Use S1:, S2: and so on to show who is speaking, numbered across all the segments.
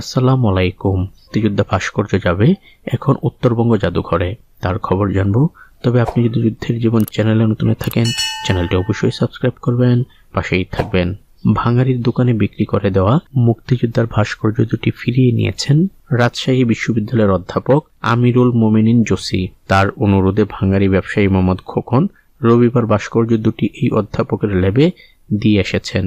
S1: আসসালামু আলাইকুম। মুক্তিযোদ্ধা ভাস্কর্য যাবে এখন উত্তরবঙ্গ জাদুঘরে। তার খবর জানব। তবে আপনি যদি যুদ্ধের জীবন চ্যানেলে নতুন থাকেন, চ্যানেলটি অবশ্যই সাবস্ক্রাইব করবেন, পাশেই থাকবেন। ভাঙারির দোকানে বিক্রি করে দেওয়া মুক্তিযোদ্ধার ভাস্কর্য দুটি ফিরিয়ে নিয়েছেন রাজশাহী বিশ্ববিদ্যালয়ের অধ্যাপক আমিরুল মোমিনিন জোসি তার অনুরোধে ভাঙারি ব্যবসায়ী মোহাম্মদ খোকন রবিবার ভাস্কর্য দুটি এই অধ্যাপকের ল্যাবে দিয়ে এসেছেন।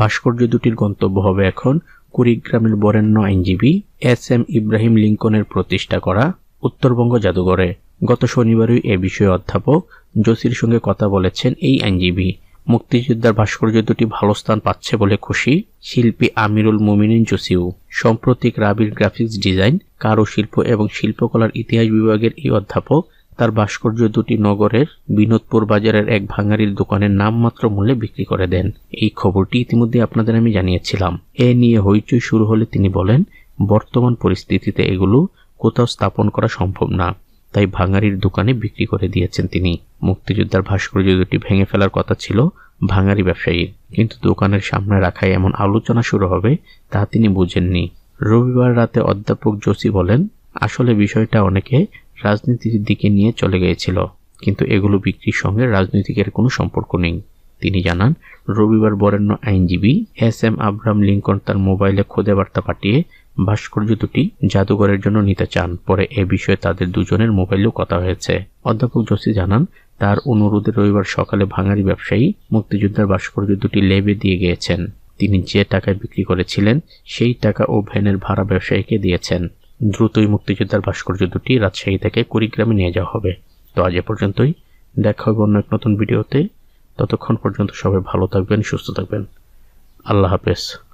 S1: ভাস্কর্য দুটির গন্তব্য হবে এখন কুড়িগ্রামের বরেণ্য আইনজীবী এস এম ইব্রাহিম লিঙ্কনের প্রতিষ্ঠা করা উত্তরবঙ্গ জাদুঘরে। গত শনিবারই এ বিষয়ে অধ্যাপক জসির সঙ্গে কথা বলেছেন এই আইনজীবী। মুক্তিযোদ্ধার ভাস্কর্য দুটি ভালো স্থান পাচ্ছে বলে খুশি শিল্পী আমিরুল মোমিনিন জসিউ। সাম্প্রতিক রাবির গ্রাফিক্স ডিজাইন, কারুশিল্প এবং শিল্পকলার ইতিহাস বিভাগের এই অধ্যাপক তার ভাস্কর্য দুটি নগরের বিনোদপুর বাজারের এক ভাঙারির দোকানের নামমাত্র মূল্যে বিক্রি করে দেন। এই খবরটি ইতিমধ্যে আপনাদের আমি জানিয়েছিলাম। এ নিয়ে হইচই শুরু হলে তিনি বলেন, বর্তমান পরিস্থিতিতে এগুলো কোথাও স্থাপন করা সম্ভব না। তাই ভাঙারির দোকানে বিক্রি করে দিয়েছেন তিনি। মুক্তিযোদ্ধার ভাস্কর্য দুটি ভেঙে ফেলার কথা ছিল ভাঙারি ব্যবসায়ীর। কিন্তু দোকানের সামনে রাখায় এমন আলোচনা শুরু হবে তা তিনি বুঝেননি। রবিবার রাতে অধ্যাপক জোসি বলেন, আসলে বিষয়টা অনেকে রাজনীতির দিকে নিয়ে চলে গিয়েছিল, কিন্তু এগুলো বিক্রির সঙ্গে রাজনৈতিকের কোনো সম্পর্ক নেই। তিনি জানান, রবিবার বরেণ্য আইনজীবী এস এম আব্রাহাম লিঙ্কন তার মোবাইলে খোদে বার্তা পাঠিয়ে ভাস্কর্য দুটি জাদুঘরের জন্য নিতে চান। পরে এ বিষয়ে তাদের দুজনের মোবাইলেও কথা হয়েছে। অধ্যাপক জসি জানান, তার অনুরোধে রবিবার সকালে ভাঙারি ব্যবসায়ী মুক্তিযোদ্ধার ভাস্কর্য দুটি লেবে দিয়ে গিয়েছেন। তিনি যে টাকায় বিক্রি করেছিলেন, সেই টাকা ও ভ্যানের ভাড়া ব্যবসায়ীকে দিয়েছেন। দ্রুতই মুক্তিযোদ্ধার ভাস্কর্য দুটি রাজশাহী থেকে কুড়িগ্রামে নিয়ে যাওয়া হবে। তো আজ এ পর্যন্তই। দেখা হবে অন্য এক নতুন ভিডিওতে। ততক্ষণ পর্যন্ত সবাই ভালো থাকবেন, সুস্থ থাকবেন। আল্লাহ হাফেজ।